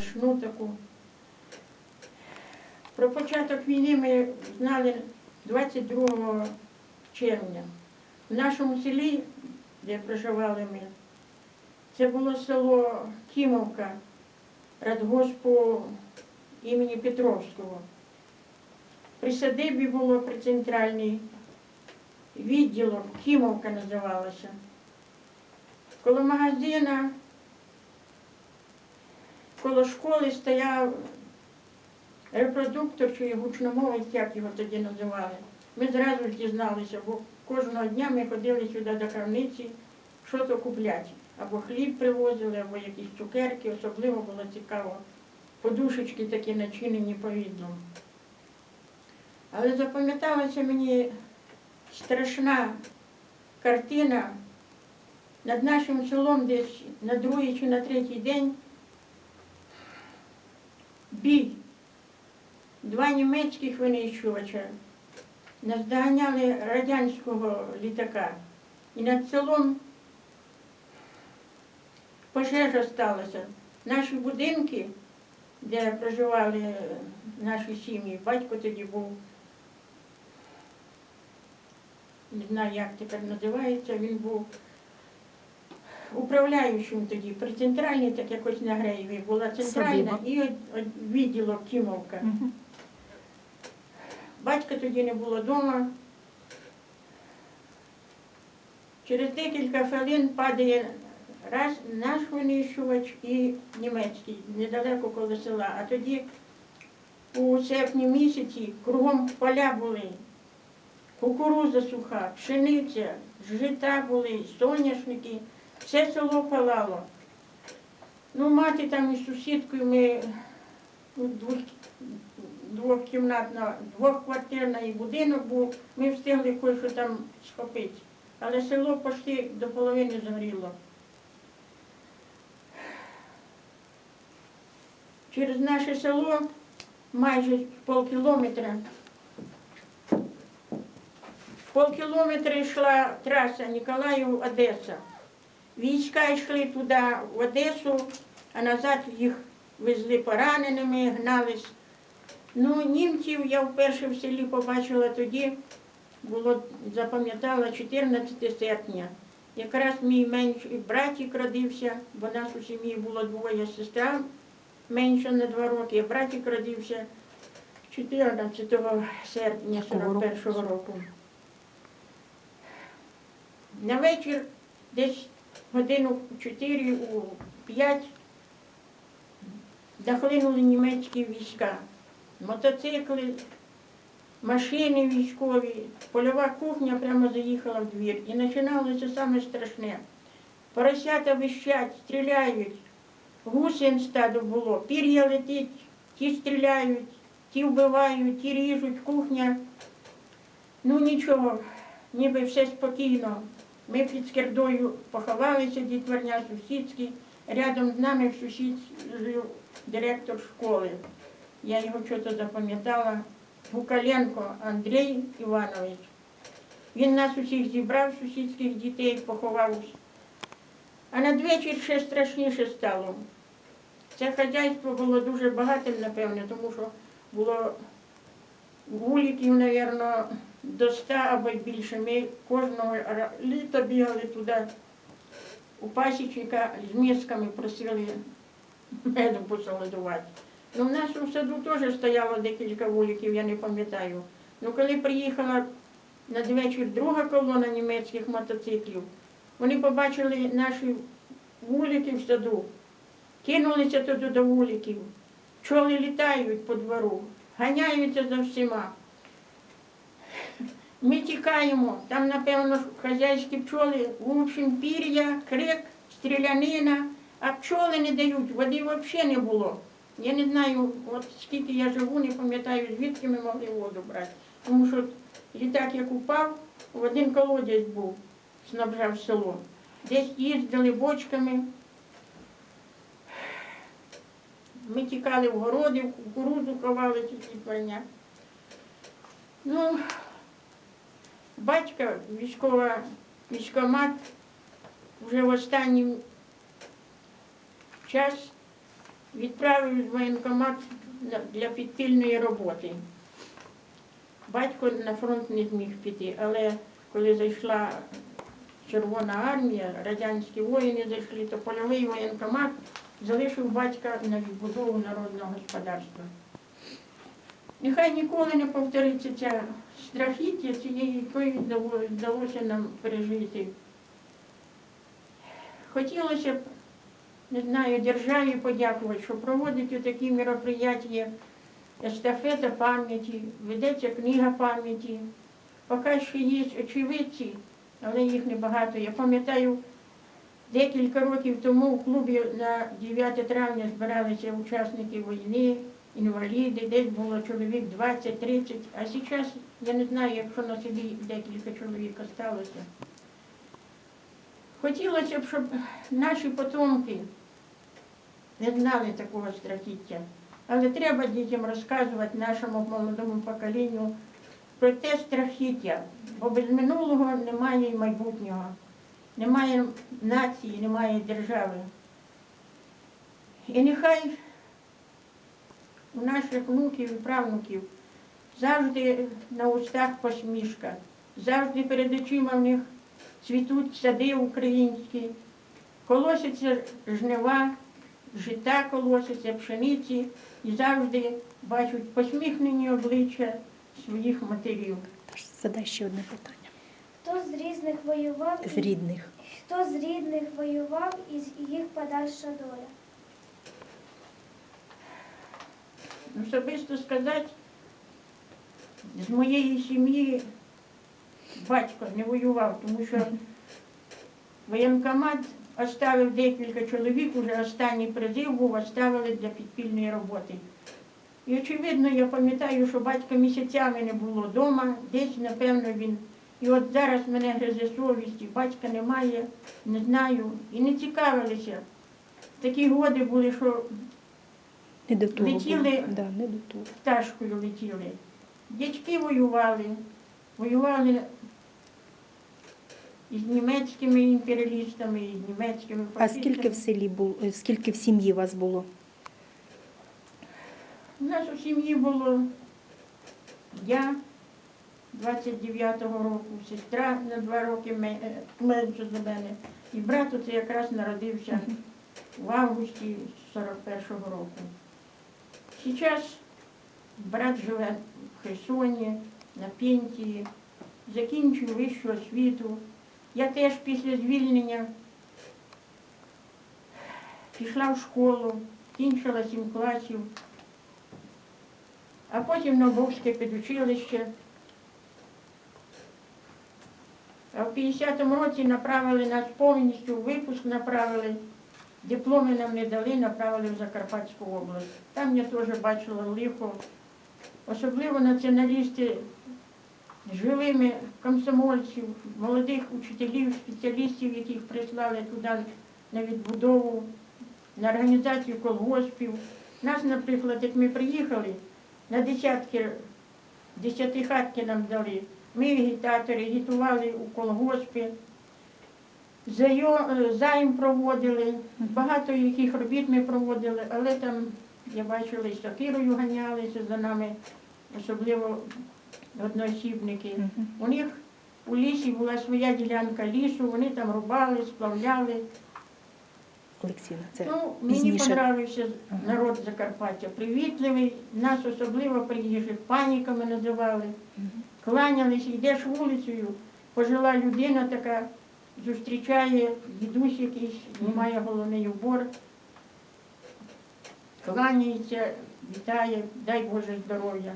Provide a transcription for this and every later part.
страшну таку. Про початок війни ми знали 22 червня. В нашому селі, де проживали ми, це було село Кімовка радгоспу імені Петровського. При садибі було при центральній відділок, Кімовка називалася. Коло магазина, коло школи стояв репродуктор чи гучномовець, як його тоді називали. Ми зразу ж дізналися, бо кожного дня ми ходили сюди до крамниці, що то купляти. Або хліб привозили, або якісь цукерки, особливо було цікаво. Подушечки такі начинені повідлом. Але запам'яталася мені страшна картина над нашим селом десь на другий чи на третій день бій. Два німецьких винищувача наздоганяли радянського літака. І над селом пожежа сталася. Наші будинки, де проживали наші сім'ї, батько тоді був, не знаю, як тепер називається, він був управляючим тоді, при центральній, так якось на Греєві, була центральна і відділок Кімовка. Мгм. Батька тоді не було вдома. Через декілька хвилин падає раз наш винищувач і німецький, недалеко коло села. А тоді у серпні місяці кругом поля були, кукуруза суха, пшениця, жита були, соняшники, все село палало. Ну, мати там із сусідкою ми ну, двох, двохкімнатна, двохквартирний будинок був, ми встигли кое-що там схопити. Але село почти до половини згоріло. Через наше село майже полкілометра. Полкілометра йшла траса Ніколаїв-Одеса. Війська йшли туди, в Одесу, а назад їх везли пораненими, гнались. Ну, німців я вперше в селі побачила тоді, було, запам'ятала 14 серпня. Якраз мій менший братик родився, бо нас у сім'ї було двоє сестра менша на два роки, а братик родився 14 серпня 41-го року. На вечір десь годину 4 у 5 захлинули німецькі війська. Мотоцикли, машини військові, польова кухня прямо заїхала в двір. І починалося саме страшне. Поросята вищать, стріляють, гусень стадо було, пір'я летить, ті стріляють, ті вбивають, ті ріжуть, кухня. Ну нічого, ніби все спокійно. Ми під скердою поховалися, дітворня сусідські. Рядом з нами в сусід жив директор школи. Я його щось запам'ятала. Гукаленко Андрій Іванович. Він нас усіх зібрав, сусідських дітей, поховав. А надвечір ще страшніше стало. Це хазяйство було дуже багатим, напевне, тому що було вуликів, мабуть, до ста або більше. Ми кожного літа бігали туди у пасічника з мисками просили меду посолодувати. Ну, в нашому саду теж стояло декілька вуликів, я не пам'ятаю. Ну, коли приїхала надвечір друга колона німецьких мотоциклів, вони побачили наші вулики в саду, кинулися туди до вуликів, пчоли літають по двору, ганяються за всіма. Ми тікаємо, там, напевно, хазяйські пчоли, в общем, пір'я, крик, стрілянина, а пчоли не дають, води взагалі не було. Я не знаю, от скільки я живу, не пам'ятаю, звідки ми могли воду брати. Тому що літак як упав, в один колодязь був, снабжав село. Десь їздили бочками. Ми тікали в городи, в кукурудзу ховали ці дня. Ну, батька, військова, військомат, вже в останній час відправив в воєнкомат для- підпільної роботи. Батько на фронт не зміг піти, але коли зайшла Червона армія, радянські воїни зайшли, то польовий воєнкомат залишив батька на відбудову народного господарства. Нехай ніколи не повториться ця страхіття, цієї якої вдалося нам пережити. Хотілося б, не знаю, державі подякувати, що проводить такі мероприятия, естафета пам'яті, ведеться книга пам'яті. Поки ще є очевидці, але їх небагато. Я пам'ятаю, декілька років тому в клубі на 9 травня збиралися учасники війни, інваліди, десь було чоловік 20-30, а зараз я не знаю, якщо на селі декілька чоловік осталося. Хотілося б, щоб наші потомки не знали такого страхіття. Але треба дітям розказувати нашому молодому поколінню про те страхіття, бо без минулого немає і майбутнього, немає нації, немає держави. І нехай у наших внуків і правнуків завжди на устах посмішка, завжди перед очима в них цвітуть сади українські, колосяться жнива, жита колосяться, пшениці і завжди бачать посміхнені обличчя своїх матерів. Задай ще одне питання. Хто з різних воював, З рідних. хто з рідних воював і їх подальша доля? Особисто сказати, з моєї сім'ї батько не воював, тому що воєнкомат оставив декілька чоловік, уже останній призив був, оставили для підпільної роботи. І очевидно, я пам'ятаю, що батька місяцями не було вдома, десь, напевно, він. І от зараз мене гризе совість, і батька немає, не знаю, і не цікавилися. Такі годи були, що Не до того. Летіли- було. Да, не до того. пташкою летіли. Дядьки воювали, воювали із німецькими імперіалістами, і з німецькими А скільки в селі було, е, скільки в сім'ї вас було? У нас у сім'ї було я 29-го року, сестра на два роки е, менше за мене. І брат оце якраз народився в августі 41-го року. Зараз брат живе в Херсоні, на пенсії, закінчив вищу освіту. Я теж після звільнення пішла в школу, кінчила сім класів, а потім на Бовське підучилище. А в 50-му році направили нас повністю випуск, направили. Дипломи нам не дали, направили в Закарпатську область. Там я теж бачила лихо. Особливо націоналісти живими комсомольців, молодих учителів, спеціалістів, яких прислали туди на відбудову, на організацію колгоспів. Нас, наприклад, як ми приїхали, на десятки, десятихатки нам дали. Ми агітатори агітували у колгоспі, займ проводили, багато яких робіт ми проводили, але там, я бачила, і сокирою ганялися за нами, особливо одноосібники. У них у лісі була своя ділянка лісу, вони там рубали, сплавляли. Це Ну, мені пізніше. понравився народ Закарпаття. Привітливий, нас особливо приїжджих паніками називали. Кланялись, йдеш вулицею, пожила людина така, зустрічає дідусь якийсь, знімає головний убор, кланяється, вітає, дай Боже здоров'я.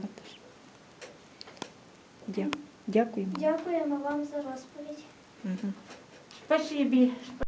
Дякуємо. Дякуємо вам за розповідь. Угу. Спасибі.